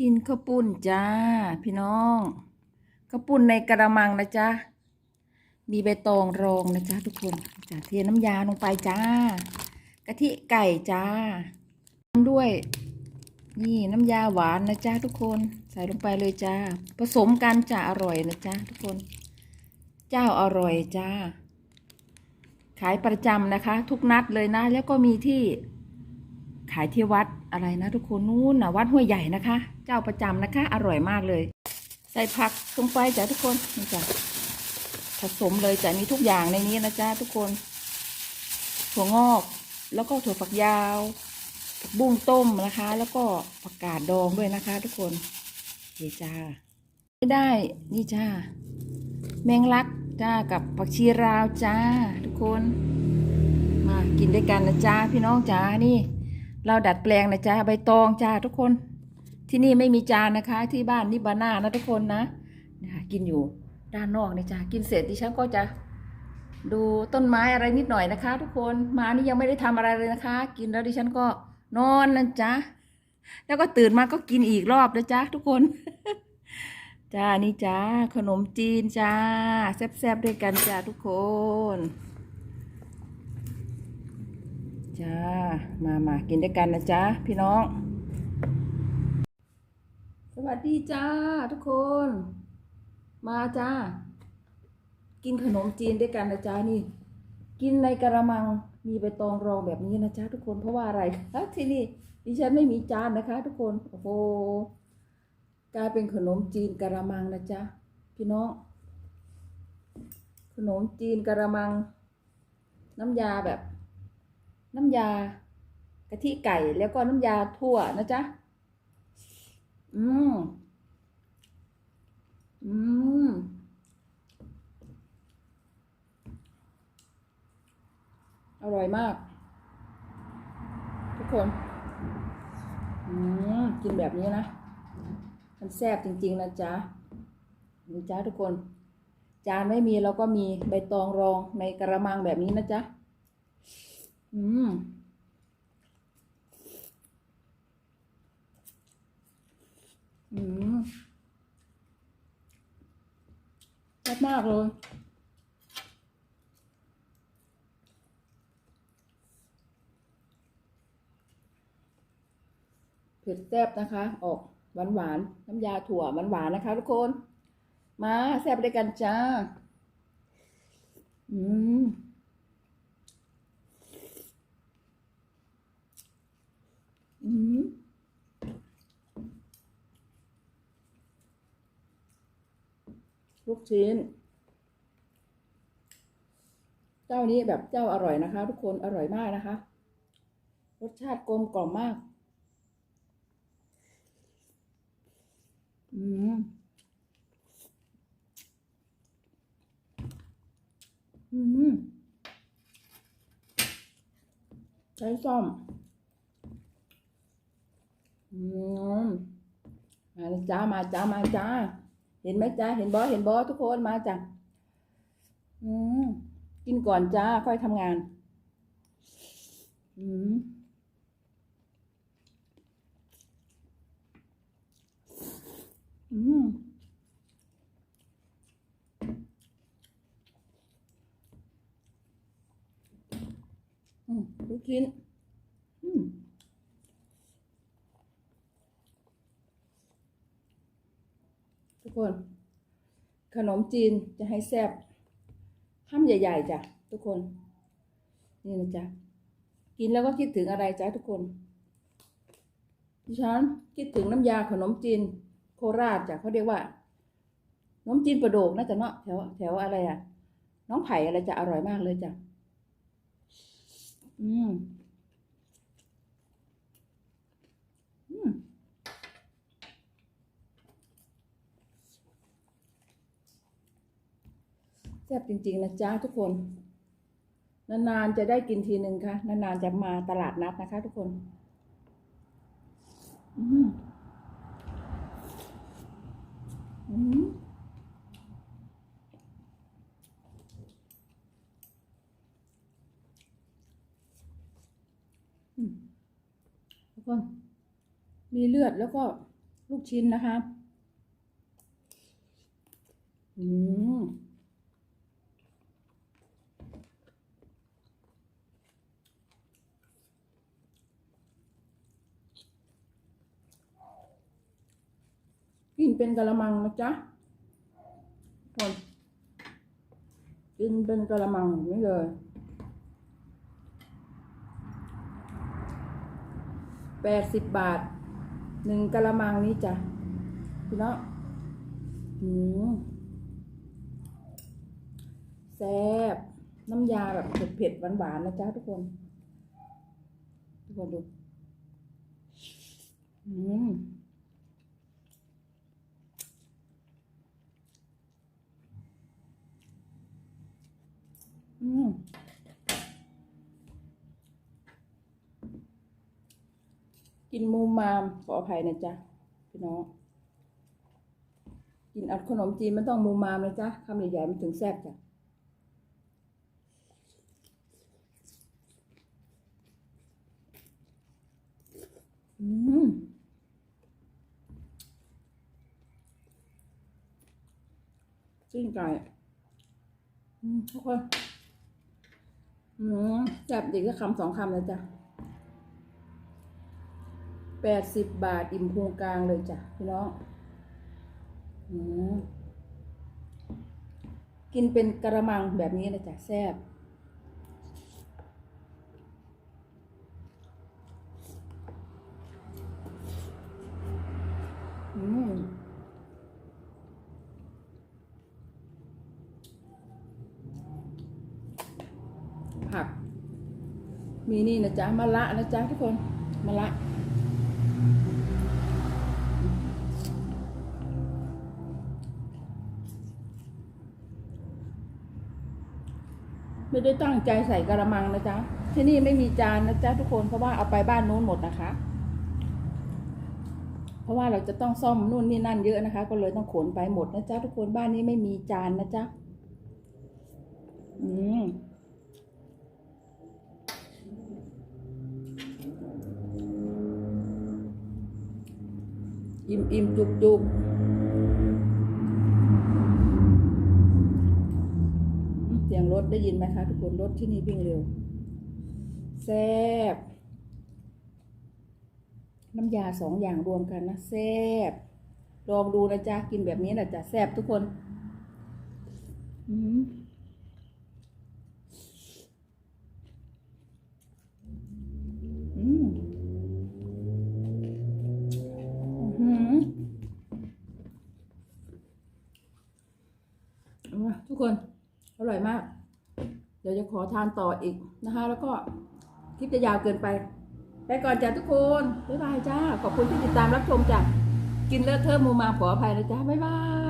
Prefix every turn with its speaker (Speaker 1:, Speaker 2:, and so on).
Speaker 1: กินข้าวปุ้นจ้า พี่น้องข้าวปุ้นในกระมังนะจ๊ะมีใบตองรองนะจ๊ะทุกคนจ้ะเทน้ำยาลงไปจ้ากะทิไก่จ้าตามด้วย นี่น้ำยาหวานนะจ๊ะทุกคนใส่ลงไปเลยจ้า ผสมกันจะอร่อยนะจ๊ะทุกคน เจ้าอร่อยจ้า ขายประจำนะคะ ทุกนัดเลยนะ แล้วก็มีที่ ขายที่วัดอะไรนะทุกคนนู้นนะวัดห้วยใหญ่นะคะ เจ้าประจำนะคะ อร่อยมากเลย ใส่ผักลงไปจ้ะทุกคนนี่จ้ะผสมเลยจ้ะมีทุกอย่างในนี้นะจ๊ะทุกคน ถั่วงอก แล้วก็ถั่วฝักยาวผักบุ้งต้มนะคะ แล้วก็ผักกาดดองด้วยนะคะ ทุกคนนี่จ้าไม่ได้นี่จ้าแมงลักจ้ากับผักชีราวจ้า ทุกคน มากินด้วยกันนะจ้าพี่น้องจ้านี่ เราดัดแปลงนะจ้าใบตองจ้าทุกคน ที่นี่ไม่มีจานนะคะ ที่บ้านนี่บาน่านะทุกคนนะนะคะกินอยู่ด้านนอกนี่จ้ากินเสร็จดิฉันก็จะดูต้นไม้อะไรนิดหน่อยนะคะ ทุกคนมานี่ยังไม่ได้ทำอะไรเลยนะคะ กินแล้วดิฉันก็นอนนะจ๊ะแล้วก็ตื่นมาก็กินอีกรอบนะจ๊ะทุกคนจ้านี่จ้าขนมจีนจ้าแซ่บๆด้วยกันจ้าทุกคน จ้า มามากินด้วยกันนะจ๊ะพี่น้อง สวัสดีจ้าทุกคน มาจ้า กินขนมจีนด้วยกันนะจ๊ะนี่ กินในกระมังมีใบตองรองแบบนี้นะจ๊ะทุกคนเพราะว่าอะไรคะที่นี่ดิฉันไม่มีจานนะคะ ทุกคนโอ้โหกลายเป็นขนมจีนกระมังนะจ๊ะพี่น้อง ขนมจีนกระมัง น้ำยาแบบ น้ำยากะทิไก่แล้วก็น้ำยาทั่วนะจ๊ะ อืม อืม อร่อยมาก ทุกคน อืม กินแบบนี้นะ มันแซ่บจริง ๆ นะจ๊ะนี่จ้าทุกคน จานไม่มีเราก็มีใบตองรองในกระมังแบบนี้นะจ๊ะ อืมอืมแซ่บมากเลยเผ็ดแซ่บนะคะ ออกหวานหวานน้ำยาถั่วหวานหวานนะคะ ทุกคน มาแซ่บด้วยกันจ้า อืม อืม ลูก ชิ้น เจ้านี้แบบเจ้าอร่อยนะคะ ทุกคนอร่อยมากนะคะ รสชาติกลมกล่อมมาก อืมอืมใช้ซ่อม อืม มายจ้า มาจ้า มาจ้า เห็นไหมจ้าเห็นบอเห็นบอทุกคนมาจ้ะอืมกินก่อนจ้าค่อยทำงาน อืมอืมอืมลูกชิ้น อืม ทุ กคน ขนมจีนจะให้แซ่บข้ามใหญ่ ๆจ้ะทุกคน นี่นะจ๊ะกินแล้วก็คิดถึงอะไรจ้ะทุกคนดิฉันคิดถึงน้ำยาขนมจีนโคราชจ้ะเขาเรียกว่าขนมจีนประโดกน่าจะเนาะแถวแถวอะไรอะ น้องไผ่อะไรจะอร่อยมากเลยจ้ะอืม อืม แซ่บจริง ๆ นะจ๊ะทุกคน นานๆจะได้กินทีหนึ่งค่ะ นานๆจะมาตลาดนัดนะคะ ทุกคนอืมอืมอืมทุกคน มีเลือดแล้วก็ลูกชิ้นนะคะ อืม กินเป็นกะละมังนะจ๊ะคนกินเป็นกะละมังนี่เลยแปดสิบบาทหนึ่งกะละมังนี้จ้ะพี่น้องอืมแซ่บน้ำยาแบบเผ็ดๆหวานๆนะจ๊ะทุกคน ทุกคนดูอืม อืม กินมูมามขออภัยนะจ๊ะพี่น้องกินอัดขนมจีนมันต้องมูมามนะจ๊ะคำใหญ่ๆมันถึงแซ่บจ้ะอืมจิ้งไก่อืมทุกคนอืมแซ่บดีก็คำสองคำเลยจ้ะ แปดสิบบาทอิ่มพุงกลางเลยจ้ะพี่น้องอืมกินเป็นกระมังแบบนี้นะจ๊ะแซ่บอืมผัก มีนี่นะจ๊ะมะละนะจ๊ะทุกคนมะละ ไม่ได้ตั้งใจใส่กระมังนะจ๊ะ ที่นี่ไม่มีจานนะจ๊ะทุกคนเพราะว่าเอาไปบ้านนู้นหมดนะคะ เพราะว่าเราจะต้องซ่อมนู่นนี่นั่นเยอะนะคะ ก็เลยต้องขนไปหมดนะจ๊ะทุกคนบ้านนี้ไม่มีจานนะจ๊ะ อืมอิ่มอิ่มจุกจุก ถได้ยินไหมคะทุกคนรถที่นี่วิ่งเร็วแซ่บน้ำยาสองอย่างรวมกันนะแซ่บลองดูนะจ๊ะกินแบบนี้นะจ๊ะแซ่บทุกคนอืมอืมอืมทุกคน อร่อยมาก เดี๋ยวจะขอทานต่ออีกนะคะ แล้วก็คลิปจะยาวเกินไป ไปก่อนจ้าทุกคน บ๊ายบายจ้า ขอบคุณที่ติดตามรับชมจ้ะกินเลอะเทอะมูมาขออภัยนะจ้าบ๊ายบาย